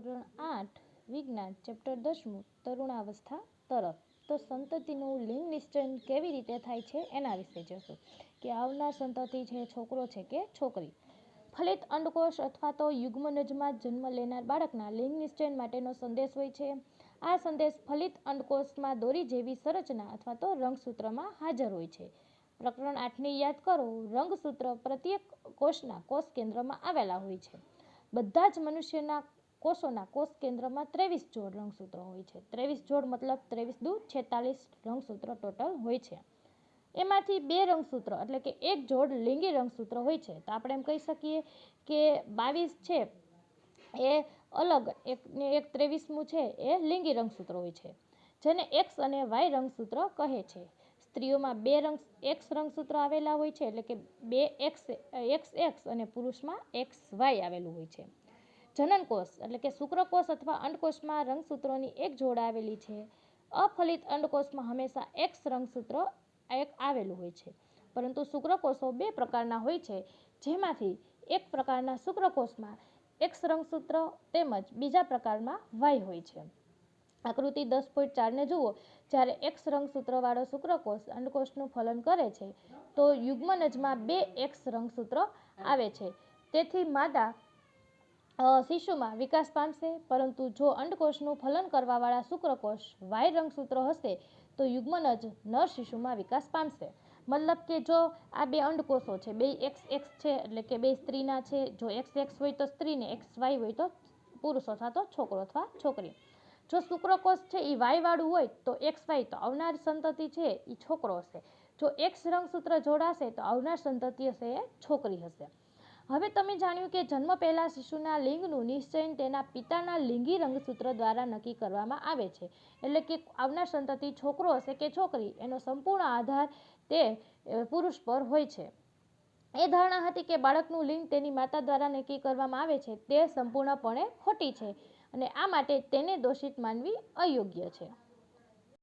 ધોરણ આઠ, વિજ્ઞાન ચેપ્ટર દસમું, તરુણાવસ્થા તરફ. તો સંતતિનું લિંગ નિશ્ચયન કેવી રીતે થાય છે એના વિશે જોશું. કે આવનાર સંતતિ છે છોકરો છે કે છોકરી? ફલિત અંડકોષ અથવા તો યુગ્મનજમાં જન્મ લેનાર બાળકના લિંગ નિશ્ચયન માટેનો સંદેશ હોય છે. આ સંદેશ ફલિત અંડકોષમાં દોરી જેવી સંરચના અથવા તો રંગસૂત્રમાં હાજર હોય છે. પ્રકરણ આઠની યાદ કરો, રંગસૂત્ર પ્રત્યેક કોષના કોષ કેન્દ્રમાં આવેલા હોય છે. બધા જ મનુષ્યના કોષોના કોષ કેન્દ્રમાં ત્રેવીસ જોડ રંગસૂત્રો હોય છે. ત્રેવીસ જોડ મતલબ ત્રેવીસ દુ છેતાલીસ રંગસૂત્રો ટોટલ હોય છે. એમાંથી બે રંગસૂત્ર એટલે કે એક જોડ લિંગી રંગસૂત્ર હોય છે. તો આપણે એમ કહી શકીએ કે બાવીસ છે, એ અલગ એક ને એક ત્રેવીસમું છે, એ લિંગી રંગસૂત્ર હોય છે. જેને એક્સ અને વાય રંગસૂત્ર કહે છે. સ્ત્રીઓમાં બે રંગ, એક્સ રંગસૂત્ર આવેલા હોય છે, એટલે કે બે એક્સ એક્સ એક્સ અને પુરુષમાં એક્સ વાય આવેલું હોય છે. જનનકોષ એટલે કે શુક્રકોષ અથવા અંડકોષમાં રંગસૂત્રોની એક જોડ આવેલી છે. અફલિત અંડકોષમાં હંમેશા એક્સ રંગસૂત્ર એક આવેલું હોય છે. પરંતુ શુક્રકોષો બે પ્રકારના હોય છે, જેમાંથી એક પ્રકારના શુક્રકોષમાં એક્સ રંગસૂત્ર તેમજ બીજા પ્રકારમાં વાય હોય છે. આકૃતિ દસ પોઈન્ટ ચારને જુઓ, જ્યારે એક્સ રંગસૂત્રવાળો શુક્રકોષ અંડકોષનું ફલન કરે છે, તો યુગ્મનજમાં બે એક્સ રંગસૂત્ર આવે છે. તેથી માદા શિશુમાં વિકાસ પામશે, પરંતુ જો અંડકોષનું ફલન કરવાવાળા શુક્રકોષ વાય રંગસૂત્ર હશે, તો યુગ્મન જ નર શિશુમાં વિકાસ પામશે. મતલબ કે જો આ બે અંડકોષો છે, બે એક્સ એક્સ છે, એટલે કે બે સ્ત્રીના છે, જો એક્સ એક્સ હોય તો સ્ત્રીને એક્સ વાય હોય તો પુરુષ અથવા તો છોકરો અથવા છોકરી. જો શુક્રકોષ છે એ વાયવાળું હોય તો એક્સ વાય તો આવનાર સંતતિ છે એ છોકરો હશે. જો એક્સ રંગસૂત્ર જોડાશે, તો આવનાર સંતતિ હશે, એ છોકરી હશે. હવે તમે જાણ્યું કે જન્મ પહેલાં શિશુના લિંગનું નિશ્ચયન તેના પિતાના લિંગી રંગસૂત્ર દ્વારા નક્કી કરવામાં આવે છે. એટલે કે આવનાર સંતતિ છોકરો હશે કે છોકરી, એનો સંપૂર્ણ આધાર તે પુરુષ પર હોય છે. એ ધારણા હતી કે બાળકનું લિંગ તેની માતા દ્વારા નક્કી કરવામાં આવે છે. તે સંપૂર્ણપણે ખોટી છે અને આ માટે તેને દોષિત માનવી અયોગ્ય છે.